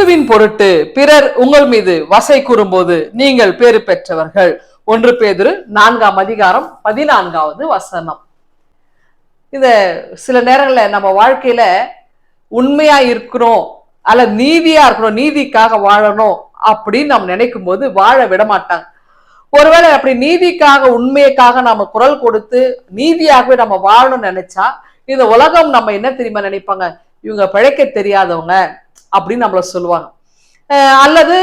கிறிஸ்துவின் பொருட்டு பிறர் உங்கள் மீது வசை கூறும்போது நீங்கள் பேறு பெற்றவர்கள். ஒன்று பேதுரு நான்காம் அதிகாரம் பதினான்காவது வசனம். இந்த சில நேரங்கள்ல நம்ம வாழ்க்கையில உண்மையா இருக்கணும் அல்ல நீதியா இருக்கணும் நீதிக்காக வாழணும் அப்படின்னு நம்ம நினைக்கும் போது வாழ விட மாட்டாங்க. ஒருவேளை அப்படி நீதிக்காக உண்மைக்காக நாம குரல் கொடுத்து நீதியாகவே நம்ம வாழணும்னு நினைச்சா இந்த உலகம் நம்ம என்ன தெரியுமா நினைப்பாங்க? இவங்க பிழைக்க தெரியாதவங்க. அப்படின்னு நம்மள சொல்லுவாங்க. அஹ் அல்லது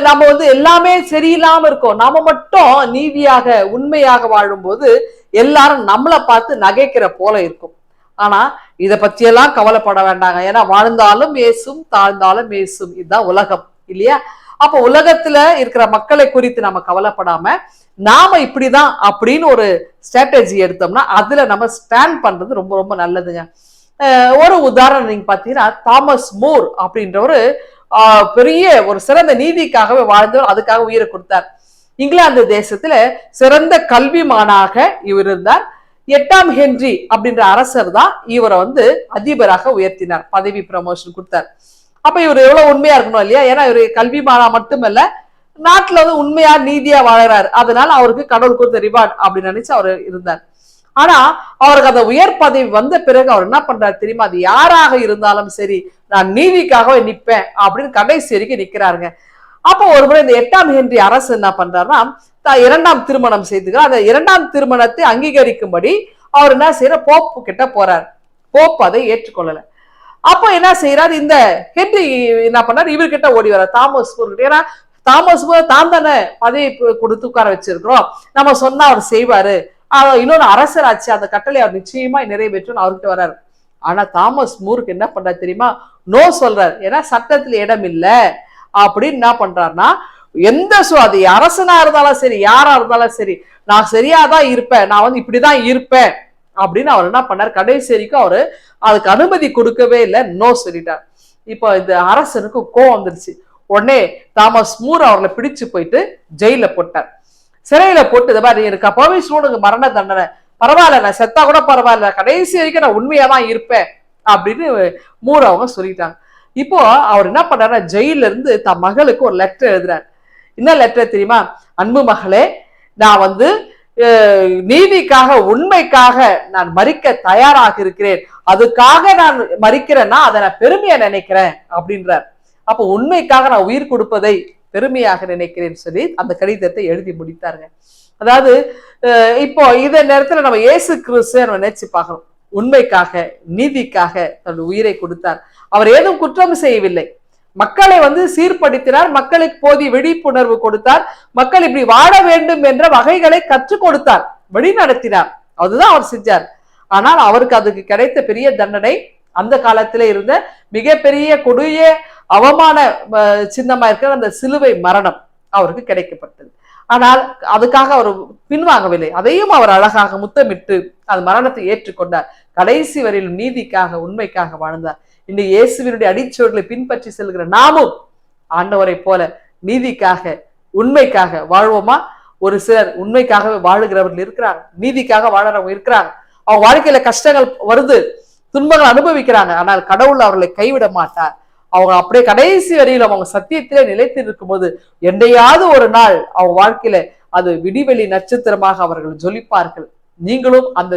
நம்ம வந்து எல்லாமே சரியில்லாம இருக்கோம். நாம மட்டும் நீதியாக உண்மையாக வாழும்போது எல்லாரும் நம்மளை பார்த்து நகைக்கிற போல இருக்கும். ஆனா இதை பற்றியெல்லாம் கவலைப்பட வேண்டாங்க. ஏன்னா வாழ்ந்தாலும் ஏசும் தாழ்ந்தாலும் ஏசும். இதுதான் உலகம் இல்லையா? அப்போ உலகத்துல இருக்கிற மக்களை குறித்து நம்ம கவலைப்படாம நாம இப்படிதான் அப்படின்னு ஒரு ஸ்ட்ராட்டஜி எடுத்தோம்னா அதுல நம்ம ஸ்டாண்ட் பண்றது ரொம்ப ரொம்ப நல்லதுங்க. ஒரு உதாரணம் நீங்க பார்த்தீங்கன்னா தாமஸ் மூர் அப்படின்ற ஒரு பெரிய ஒரு சிறந்த நீதிக்காகவே வாழ்ந்தவர் அதுக்காக உயிரை கொடுத்தார். இங்கிலாந்து தேசத்துல சிறந்த கல்விமானாக இவர் இருந்தார். எட்டாம் ஹென்றி அப்படின்ற அரசர் தான் இவரை வந்து அதிபராக உயர்த்தினார் பதவி ப்ரமோஷன் கொடுத்தார். அப்ப இவர் எவ்வளவு உண்மையா இருக்கணும் இல்லையா? ஏன்னா இவர் கல்விமானா மட்டுமல்ல நாட்டுல வந்து உண்மையா நீதியா வாழறாரு. அதனால அவருக்கு கடவுள் கொடுத்த ரிவார்ட் அப்படின்னு நினைச்சு அவர் இருந்தார். ஆனா அவருக்கு அந்த உயர் பதவி வந்த பிறகு அவர் என்ன பண்றாரு தெரியுமா? அது யாராக இருந்தாலும் சரி நான் நீதிக்காகவே நிற்பேன் அப்படின்னு கடைசி வரைக்கும் நிற்கிறாருங்க அப்போ ஒரு முறை இந்த எட்டாம் ஹென்றி அரசு என்ன பண்றாருன்னா தான் இரண்டாம் திருமணம் செய்துக்கிறார். அந்த இரண்டாம் திருமணத்தை அங்கீகரிக்கும்படி அவர் என்ன செய்யற போப்பு கிட்ட போறார். போப் அதை ஏற்றுக்கொள்ளல. அப்போ என்ன செய்யறாரு இந்த ஹென்றி என்ன பண்ணாரு இவர்கிட்ட ஓடி வர தாமஸ் கிட்ட ஏன்னா தாமஸ் தான் தானே பதவி கொடுத்து உட்கார வச்சிருக்கிறோம். நம்ம சொன்னா அவர் செய்வாரு. இன்னொரு அரசர் ஆச்சு அந்த கட்டளை அவர் நிச்சயமா நிறைவேற்றும் அவர்கிட்ட வர்றாரு. ஆனா தாமஸ் மூருக்கு என்ன பண்றாரு தெரியுமா? நோ சொல்றாரு. ஏன்னா சட்டத்துல இடம் இல்லை. அப்படின்னு என்ன பண்றாருன்னா எந்த சு அது அரசனா இருந்தாலும் சரி யாரா இருந்தாலும் சரி நான் சரியாதான் இருப்பேன். நான் வந்து இப்படிதான் இருப்பேன். அப்படின்னு அவர் என்ன பண்ணார்? கடைசி வரைக்கும் அவரு அதுக்கு அனுமதி கொடுக்கவே இல்லை. நோ சொல்லிட்டார். இப்போ இந்த அரசனுக்கு கோவம் வந்துருச்சு. உடனே தாமஸ் மூர் அவர்களை பிடிச்சு போயிட்டு ஜெயில போட்டார். சிறையில போட்டு இதை மாதிரி எனக்கு அப்பவே சூடுங்க மரண தண்டனை. பரவாயில்ல நான் செத்தா கூட பரவாயில்ல கடைசி வரைக்கும் நான் உண்மையா தான் இருப்பேன் அப்படின்னு மூர் அவங்க சொல்லிட்டாங்க. இப்போ அவர் என்ன பண்ணாரு ஜெயில இருந்து தன் மகளுக்கு ஒரு லெட்டர் எழுதுறாரு. என்ன லெட்டர் தெரியுமா? அன்பு மகளே நான் வந்து நீதிக்காக உண்மைக்காக நான் மறிக்க தயாராக இருக்கிறேன். அதுக்காக நான் மறிக்கிறேன்னா அதை நான் பெருமையா நினைக்கிறேன் அப்படின்றார். அப்போ உண்மைக்காக நான் உயிர் கொடுப்பதை பெருமையாக நினைக்கிறேன் சொல்லி அந்த கடிதத்தை எழுதி முடித்தாருங்க. அதாவது இப்போ இந்த நேரத்தில் நம்ம இயேசு கிறிஸ்து நம்ம நினைச்சு பார்க்கணும். உண்மைக்காக நீதிக்காக தன் உயிரை கொடுத்தார். அவர் ஏதும் குற்றம் செய்யவில்லை. மக்களை வந்து சீர்படுத்தினார். மக்களுக்கு போதிய விழிப்புணர்வு கொடுத்தார். மக்கள் இப்படி வாழ வேண்டும் என்ற வகைகளை கற்றுக் கொடுத்தார். வழி நடத்தினார். அதுதான் அவர் செஞ்சார். ஆனால் அவருக்கு அதுக்கு கிடைத்த பெரிய தண்டனை அந்த காலத்தில் இருந்த மிகப்பெரிய கொடிய அவமான சின்னமா இருக்கிற அந்த சிலுவை மரணம் அவருக்கு கிடைக்கப்பட்டது. ஆனால் அதுக்காக அவர் பின்வாங்கவில்லை. அதையும் அவர் அழகாக முத்தமிட்டு அந்த மரணத்தை ஏற்றுக்கொண்டார். கடைசி வரையிலும் நீதிக்காக உண்மைக்காக வாழ்ந்தார். இந்த இயேசுவினுடைய அடிச்சோர்களை பின்பற்றி செல்கிற நாமும் ஆண்டவரை போல நீதிக்காக உண்மைக்காக வாழ்வோமா? ஒரு சிலர் உண்மைக்காகவே வாழுகிறவர்கள் இருக்கிறாங்க. நீதிக்காக வாழறவங்க இருக்கிறாங்க. அவங்க வாழ்க்கையில கஷ்டங்கள் வருது துன்பங்கள் அனுபவிக்கிறாங்க. ஆனால் கடவுள் அவர்களை கைவிட மாட்டார். அவங்க அப்படியே கடைசி வரையில் அவங்க சத்தியத்திலே நிலைத்து இருக்கும்போது என்றையாவது ஒரு நாள் அவங்க வாழ்க்கையில அது விடிவெளி நட்சத்திரமாக அவர்கள் ஜொலிப்பார்கள். நீங்களும் அந்த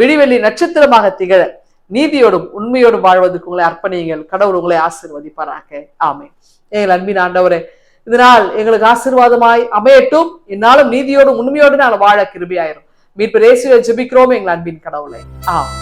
விடிவெளி நட்சத்திரமாக திகழ நீதியோடும் உண்மையோடும் வாழ்வதற்கு உங்களை அர்ப்பணியுங்கள். கடவுள் உங்களை ஆசிர்வதிப்பாராக. ஆமே எங்கள் அன்பின் ஆண்டவரே இதனால் எங்களுக்கு ஆசீர்வாதமாய் அமையட்டும். என்னாலும் நீதியோடும் உண்மையோடு நான் வாழ கிருபியாயிரும். மீட்பு ரேசுவை ஜெபிக்கிறோம் எங்கள் அன்பின் கடவுளை. ஆம்